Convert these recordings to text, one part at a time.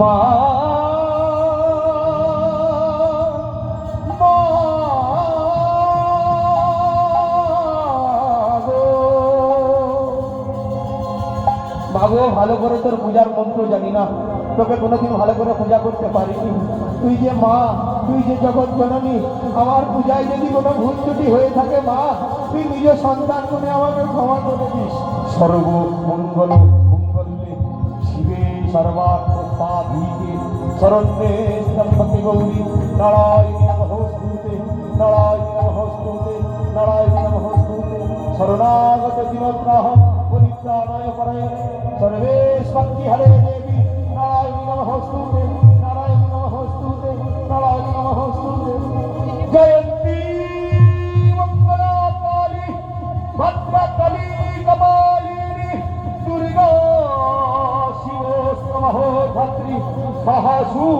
মা। ভালো করে তোর পূজার মন্ত্র জানি না তোকে কোনোদিন ভালো করে পূজা করতে পারিনি তুই যে মা, তুই যে জগৎ জননী, আমার পূজায় যদি কোনো ভুল ত্রুটি হয়ে থাকে, মা, তুই নিজের সন্তান করে আমাকে ক্ষমা করে দিস সর্ব মঙ্গল মঙ্গলে শিবে সর্বাত্মসাধিকে শরণ্যে সম্পতি গৌরী, নারায়ণ নমঃস্তুতে নারায়ণ নমঃস্তুতে নারায়ণ নমঃস্তুতে শরণাগত দিনগ্রাহ পরিত্রাণায় পরায়ণে সর্বেশ্বরী হরে দেবী, নারায়ণ নমঃস্তুতে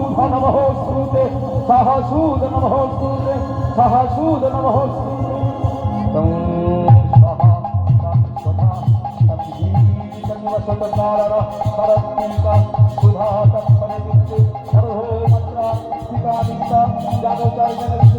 शूद नमः सूते सह शूद नमः सूते सह शूद नमः सुधा तत्पर सर्वे मंत्रा पिता पिता जागो चार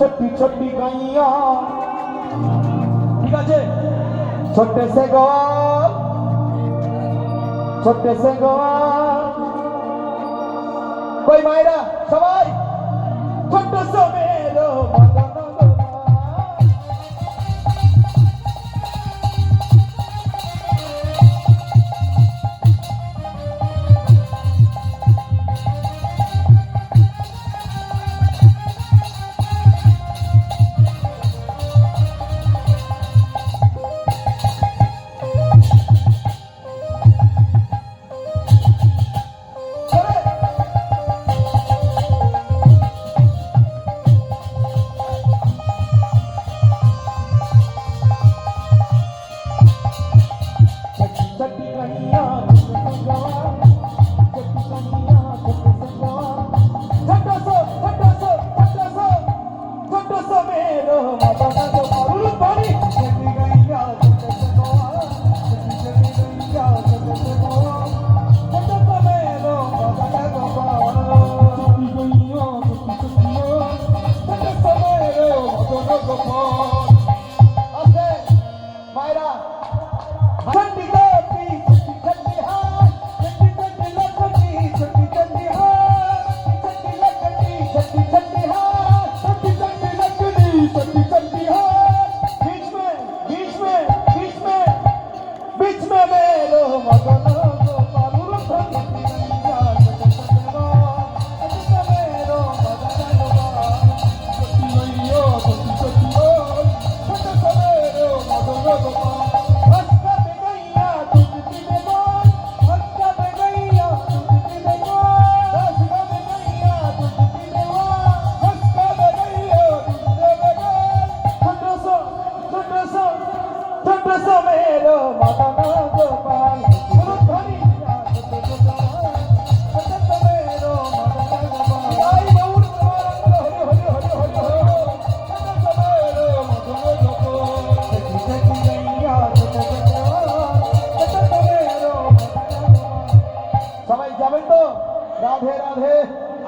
छोटी छोटी गाइया ठीक है छोटे से गोवा छोटे से गोवा कोई मायरा सवाई छोटे से Thank you.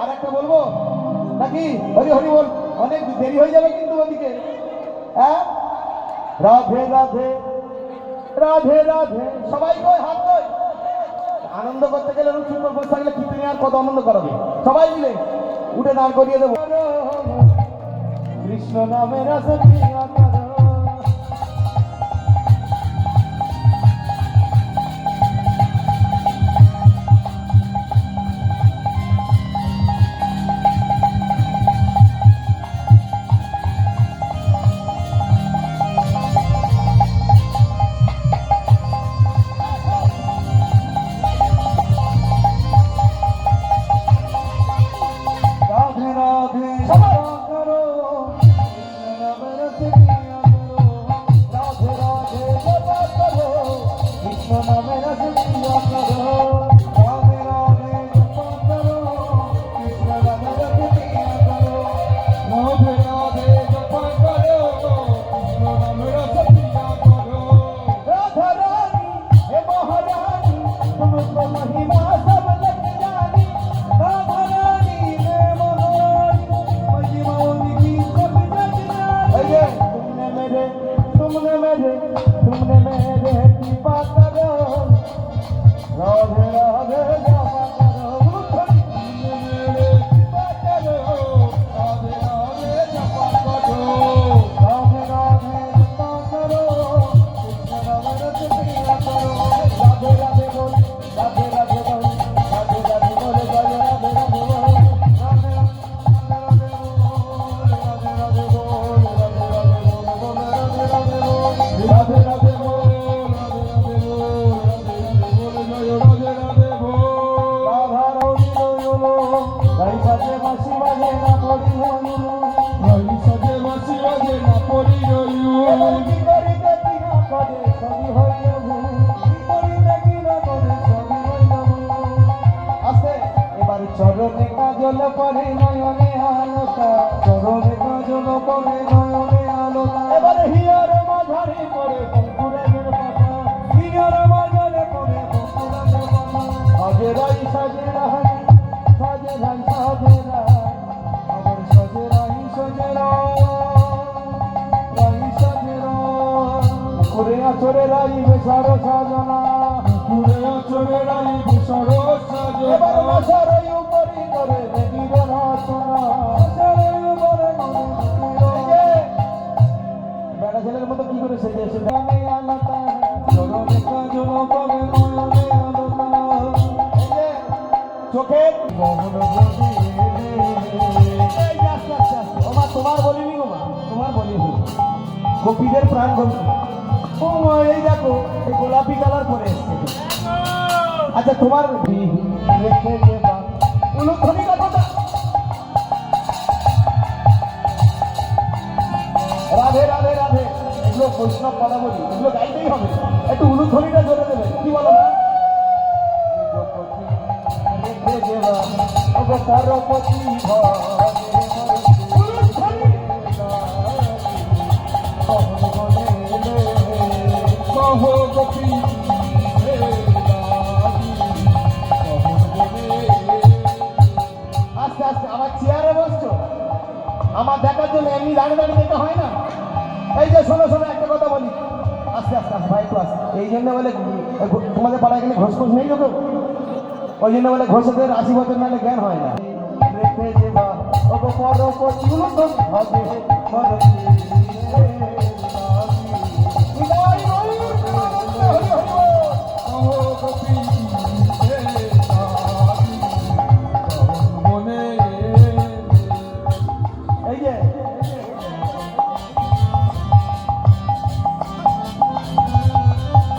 আর একটা বলব? নাকি? হরি হরি বল। অনেক দেরি হয়ে যাবে কিন্তু ওদিকে। হ্যাঁ? রাধে রাধে। রাধে রাধে। সবাই কই, হাত কই? আনন্দ করতে গেলে রুচি করব থাকলে কি তুমি আর কত আনন্দ করাবে? সবাই মিলে উঠে দাঁড় করিয়ে দেবো। কৃষ্ণ নামে রাসে চরণে কাজল নয়নে আলোকা চরণে কাজল পরে নয়নে আলোকা এবারে হিয়ার মাঝারি পরে বঙ্কুরের পাতা, হিয়ার মাঝারে পরে বঙ্কুরের পাতা। সাজে রাই সাজে রাই সাজে রাই সাজে রাই। আমার সাজে রাই সাজে রাই রাই, সাজে রাই। করে আচরে রাই, বেসার সাজনা। করে আচরে রাই বেসার সাজনা এবার মশারই উপরি করে দেবীর রচনা মশারই উপরে বেড়া ছেলের মতো কি করে সেজে এসে ওমা তোমার বলিনি তোমার বলিনি গোপীদের প্রাণ বন্ধু ও গোলাপি কালার পরে আচ্ছা তোমার যে কথাটা? রাধে রাধে রাধে। এগুলো বৈষ্ণব কথা বলি, এগুলো গাইতেই হবে। একটু উলুধ্বনিটা জোরে দেবে, কি বলো না রেখে আমার দেখার জন্য এমনি দাঁড়িয়ে দাঁড়িয়ে দেখতে হয় না। এই যে শোনো শোনো, একটা কথা বলি। আস্তে আস্তে আস্তে, ভাই ক্লাস এই জন্য বলে তোমাদের পাড়ায় গেলে ঘোষ ঘোষ নেই তো ওই জন্য বলে ঘোষদের আশি বছর নাহলে জ্ঞান হয় না। রেখে যেবা ওগো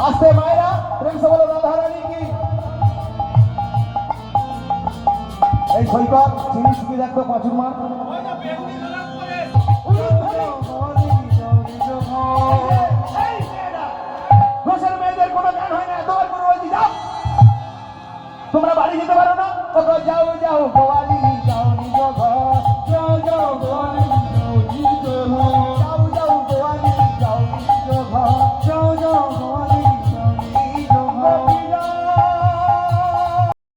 আস্তে মায়েরা প্রিন্সিপাল রাধারানী কি? এই খৈকর চিনিস কি দেখতো পাঁচুর মা তোমরা বাড়ি যেতে পারো না? তখন যাও যাও, গোয়ালি, যাও, নিজ ঘর। যাও যাও, গোয়ালি।